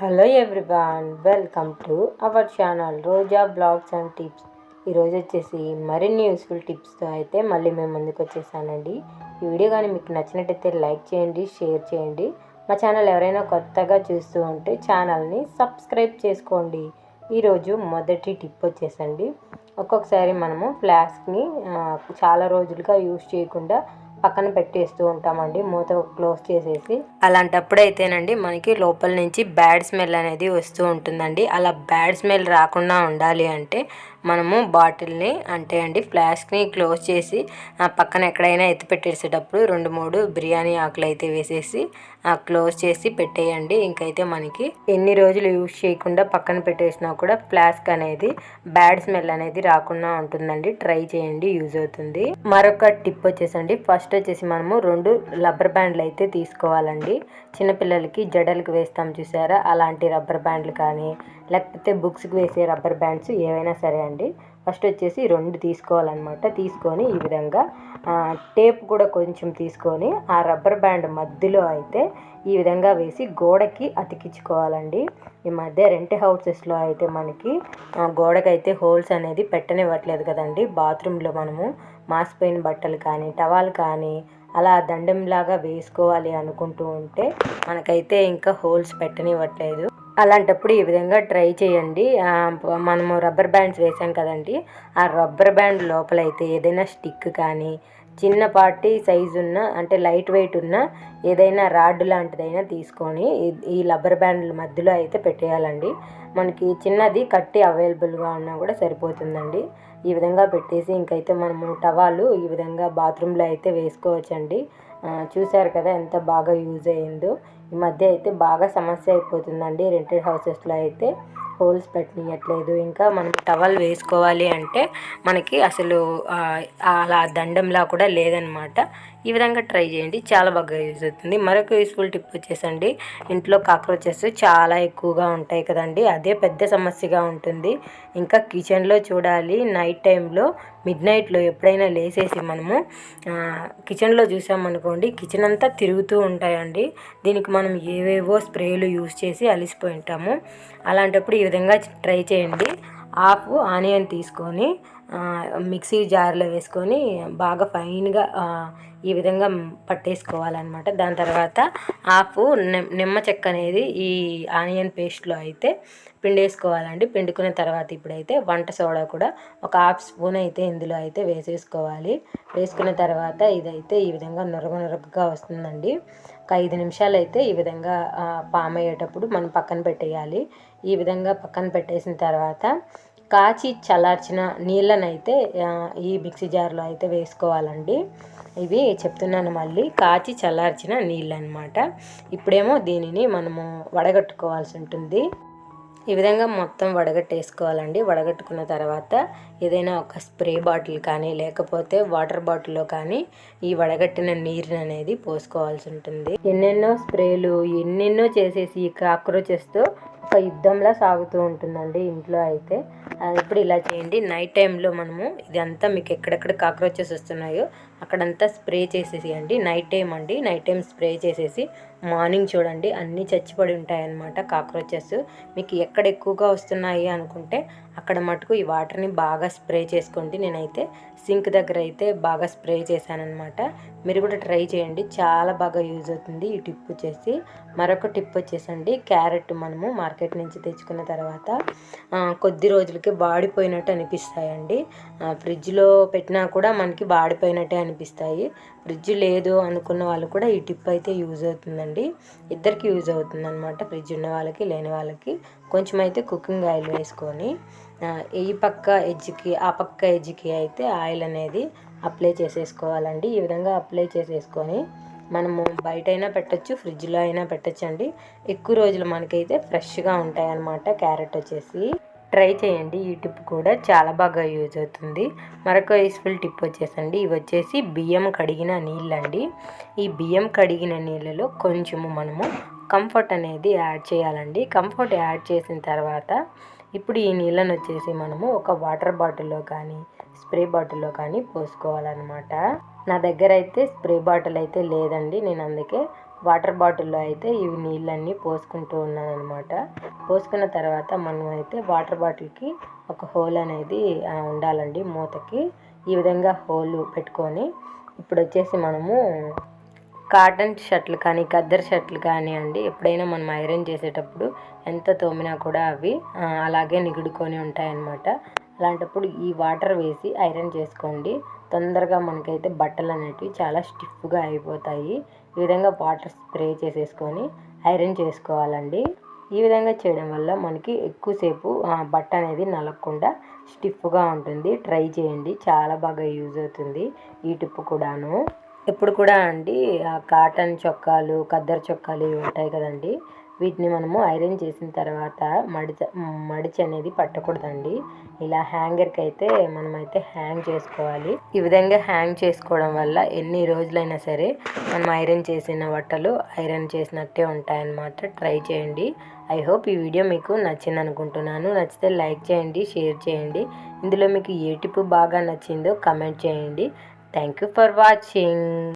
Hello everyone welcome to our channel Roja blogs and tips ఈరోజు వచ్చేసి మరిన్ని useful టిప్స్తో అయితే మళ్ళీ మేము ముందుకు వచ్చేసానండి. ఈ వీడియో కానీ మీకు నచ్చినట్టయితే లైక్ చేయండి షేర్ చేయండి. మా ఛానల్ ఎవరైనా కొత్తగా చూస్తూ ఉంటే ఛానల్ని సబ్స్క్రైబ్ చేసుకోండి. ఈరోజు మొదటి టిప్ వచ్చేసండి. ఒక్కొక్కసారి మనము ఫ్లాస్క్ని చాలా రోజులుగా యూస్ చేయకుండా పక్కన పెట్టేస్తూ ఉంటామండి. మూత క్లోజ్ చేసేసి. అలాంటప్పుడు అయితేనండి మనకి లోపల నుంచి బ్యాడ్ స్మెల్ అనేది వస్తూ ఉంటుందండి. అలా బ్యాడ్ స్మెల్ రాకుండా ఉండాలి అంటే మనము బాటిల్ని అంటే అండి ఫ్లాస్క్ని క్లోజ్ చేసి ఆ పక్కన ఎక్కడైనా ఎత్తి పెట్టేసేటప్పుడు రెండు మూడు బిర్యానీ ఆకులు అయితే వేసేసి క్లోజ్ చేసి పెట్టేయండి. ఇంకైతే మనకి ఎన్ని రోజులు యూజ్ చేయకుండా పక్కన పెట్టేసినా కూడా ఫ్లాస్క్ అనేది బ్యాడ్ స్మెల్ అనేది రాకుండా ఉంటుందండి. ట్రై చేయండి యూజ్ అవుతుంది. మరొక టిప్ వచ్చేసండి. ఫస్ట్ వచ్చేసి మనము రెండు రబ్బర్ బ్యాండ్లు అయితే తీసుకోవాలండి. చిన్నపిల్లలకి జడలకు వేస్తాం చూసారా? అలాంటి రబ్బర్ బ్యాండ్లు కానీ లేకపోతే బుక్స్కి వేసే రబ్బర్ బ్యాండ్స్ ఏవైనా సరే అండి. ఫస్ట్ వచ్చేసి రెండు తీసుకోవాలన్నమాట. తీసుకొని ఈ విధంగా టేప్ కూడా కొంచెం తీసుకొని ఆ రబ్బర్ బ్యాండ్ మధ్యలో అయితే ఈ విధంగా వేసి గోడకి అతికించుకోవాలండి. ఈ మధ్య రెంట్ హౌసెస్లో అయితే మనకి గోడకి అయితే హోల్స్ అనేది పెట్టనివ్వట్లేదు కదండి. బాత్రూంలో మనము మాసిపోయిన బట్టలు కానీ టవాల్ కానీ అలా దండంలాగా వేసుకోవాలి అనుకుంటూ ఉంటే మనకైతే ఇంకా హోల్స్ పెట్టనివ్వట్లేదు. అలాంటప్పుడు ఈ విధంగా ట్రై చేయండి. మనము రబ్బర్ బ్యాండ్స్ వేసాం కదండి. ఆ రబ్బర్ బ్యాండ్ లోపలైతే ఏదైనా స్టిక్ కానీ చిన్నపాటి సైజు ఉన్న అంటే లైట్ వెయిట్ ఉన్న ఏదైనా రాడ్ లాంటిదైనా తీసుకొని ఈ రబ్బర్ బ్యాండ్ల మధ్యలో అయితే పెట్టేయాలండి. మనకి చిన్నది కట్టి అవైలబుల్గా ఉన్నా కూడా సరిపోతుందండి. ఈ విధంగా పెట్టేసి ఇంకైతే మనము టవాలు ఈ విధంగా బాత్రూంలో అయితే వేసుకోవచ్చండి. చూశారు కదా ఎంత బాగా యూజ్ అయ్యిందో ఈ మధ్య అయితే బాగా సమస్య అయిపోతుందండి రెంటెడ్ హౌసెస్లో అయితే. హోల్స్ పెట్టనియట్లేదు. ఇంకా మనం టవల్ వేసుకోవాలి అంటే మనకి అసలు అలా దండంలా కూడా లేదనమాట. ఈ విధంగా ట్రై చేయండి. చాలా బాగా యూజ్ అవుతుంది. మరొక యూస్ఫుల్ టిప్ వచ్చేసండి. ఇంట్లో కాక్రోచెస్ చాలా ఎక్కువగా ఉంటాయి కదండి. అదే పెద్ద సమస్యగా ఉంటుంది. ఇంకా కిచెన్లో చూడాలి. నైట్ టైంలో మిడ్ నైట్లో ఎప్పుడైనా లేసేసి మనము కిచెన్లో చూసామనుకోండి కిచెన్ అంతా తిరుగుతూ ఉంటాయండి. దీనికి మనం ఏవేవో స్ప్రేలు యూస్ చేసి అలిసిపోయి ఉంటాము. అలాంటప్పుడు ఈ విధంగా ట్రై చేయండి. హాఫ్ ఆనియన్ తీసుకొని మిక్సీ జార్లో వేసుకొని బాగా ఫైన్గా ఈ విధంగా పట్టేసుకోవాలన్నమాట. దాని తర్వాత ఆపు నిమ్మ చెక్క అనేది ఈ ఆనియన్ పేస్ట్లో అయితే పిండేసుకోవాలండి. పిండుకున్న తర్వాత ఇప్పుడైతే వంట సోడా కూడా ఒక హాఫ్ స్పూన్ అయితే ఇందులో అయితే వేసేసుకోవాలి. వేసుకున్న తర్వాత ఇదైతే ఈ విధంగా నురగ నురగగా వస్తుందండి. ఒక ఐదు నిమిషాలు అయితే ఈ విధంగా పామ్ అయ్యేటప్పుడు మనం పక్కన పెట్టేయాలి. ఈ విధంగా పక్కన పెట్టేసిన తర్వాత కాచి చల్లార్చిన నీళ్ళనైతే ఈ మిక్సీ జార్లో అయితే వేసుకోవాలండి. ఇవి చెప్తున్నాను మళ్ళీ. కాచి చల్లార్చిన నీళ్ళు అనమాట ఇప్పుడేమో దీనిని మనము వడగట్టుకోవాల్సి ఉంటుంది. ఈ విధంగా మొత్తం వడగట్టేసుకోవాలండి. వడగట్టుకున్న తర్వాత ఏదైనా ఒక స్ప్రే బాటిల్ కానీ లేకపోతే వాటర్ బాటిల్లో కానీ ఈ వడగట్టిన నీరుని అనేది పోసుకోవాల్సి ఉంటుంది. ఎన్నెన్నో స్ప్రేలు ఎన్నెన్నో చేసేసి ఈ కాక్రోచెస్తో ఒక యుద్ధంలా సాగుతూ ఉంటుందండి ఇంట్లో అయితే. ఇప్పుడు ఇలా చేయండి. నైట్ టైంలో మనము ఇదంతా మీకు ఎక్కడెక్కడ కాక్రోచెస్ వస్తున్నాయో అక్కడంతా స్ప్రే చేసేసేయండి నైట్ టైం అండి నైట్ టైం స్ప్రే చేసేసి మార్నింగ్ చూడండి అన్నీ చచ్చిపడి ఉంటాయన్నమాట కాక్రోచెస్. మీకు ఎక్కడ ఎక్కువగా వస్తున్నాయి అనుకుంటే అక్కడ మటుకు ఈ వాటర్ని బాగా స్ప్రే చేసుకోండి. నేనైతే సింక్ దగ్గర అయితే బాగా స్ప్రే చేశానమాట మీరు కూడా ట్రై చేయండి చాలా బాగా యూజ్ అవుతుంది ఈ టిప్ వచ్చేసి. మరొక టిప్ వచ్చేసండి క్యారెట్ మనము మార్కెట్ నుంచి తెచ్చుకున్న తర్వాత కొద్ది రోజులకి వాడిపోయినట్టు అనిపిస్తాయండి. ఫ్రిడ్జ్లో పెట్టినా కూడా మనకి వాడిపోయినట్టే అనిపిస్తాయి. ఫ్రిడ్జ్ లేదు అనుకున్న వాళ్ళు కూడా ఈ టిప్ అయితే యూజ్ అవుతుందండి. ఇద్దరికి యూజ్ అవుతుంది అనమాట ఫ్రిడ్జ్ ఉన్న వాళ్ళకి లేని వాళ్ళకి. కొంచెం అయితే కుకింగ్ ఆయిల్ వేసుకొని ఈ పక్క ఎడ్జ్కి ఆ పక్క ఎడ్జ్కి అయితే ఆయిల్ అనేది అప్లై చేసేసుకోవాలండి. ఈ విధంగా అప్లై చేసేసుకొని మనము బయట అయినా పెట్టచ్చు ఫ్రిడ్జ్లో అయినా పెట్టచ్చు అండి ఎక్కువ రోజులు మనకైతే ఫ్రెష్గా ఉంటాయి అన్నమాట క్యారెట్ వచ్చేసి. ట్రై చేయండి. ఈ టిప్ కూడా చాలా బాగా యూజ్ అవుతుంది. మరొక యూస్ఫుల్ టిప్ వచ్చేసండి. ఇవి వచ్చేసి బియ్యం కడిగిన నీళ్ళండి. ఈ బియ్యం కడిగిన నీళ్ళలో కొంచెము మనము కంఫర్ట్ అనేది యాడ్ చేయాలండి. కంఫర్ట్ యాడ్ చేసిన తర్వాత ఇప్పుడు ఈ నీళ్ళను వచ్చేసి మనము ఒక వాటర్ బాటిల్లో కానీ స్ప్రే బాటిల్లో కానీ పోసుకోవాలన్నమాట. నా దగ్గర అయితే స్ప్రే బాటిల్ అయితే లేదండి. నేను అందుకే వాటర్ బాటిల్లో అయితే ఇవి నీళ్ళన్నీ పోసుకుంటూ ఉన్నాను అనమాట పోసుకున్న తర్వాత మనం అయితే వాటర్ బాటిల్కి ఒక హోల్ అనేది ఉండాలండి మూతకి. ఈ విధంగా హోల్ పెట్టుకొని ఇప్పుడు వచ్చేసి మనము కాటన్ షర్ట్లు కానీ ఖద్దర్ షర్ట్లు కానీ అండి ఎప్పుడైనా మనం ఐరన్ చేసేటప్పుడు ఎంత తోమినా కూడా అవి అలాగే నిగుడుకొని ఉంటాయన్నమాట. అలాంటప్పుడు ఈ వాటర్ వేసి ఐరన్ చేసుకోండి. తొందరగా మనకైతే బట్టలు అనేటివి చాలా స్టిఫ్గా అయిపోతాయి. ఈ విధంగా వాటర్ స్ప్రే చేసేసుకొని ఐరన్ చేసుకోవాలండి. ఈ విధంగా చేయడం వల్ల మనకి ఎక్కువసేపు బట్ట అనేది నలగకుండా స్టిఫ్గా ఉంటుంది. ట్రై చేయండి. చాలా బాగా యూజ్ అవుతుంది ఈ టిప్ కూడాను. ఇప్పుడు కూడా అండి కాటన్ చొక్కాలు కద్దరు చొక్కాలు ఇవి ఉంటాయి కదండి. వీటిని మనము ఐరన్ చేసిన తర్వాత మడిచ మడిచి అనేది పట్టకూడదండి. ఇలా హ్యాంగర్కి అయితే మనమైతే హ్యాంగ్ చేసుకోవాలి. ఈ విధంగా హ్యాంగ్ చేసుకోవడం వల్ల ఎన్ని రోజులైనా సరే మనం ఐరన్ చేసిన బట్టలు ఐరన్ చేసినట్టే ఉంటాయన్నమాట. ట్రై చేయండి. ఐ హోప్ ఈ వీడియో మీకు నచ్చింది అనుకుంటున్నాను నచ్చితే లైక్ చేయండి షేర్ చేయండి. ఇందులో మీకు ఏ టిప్ బాగా నచ్చిందో కమెంట్ చేయండి. Thank you for watching.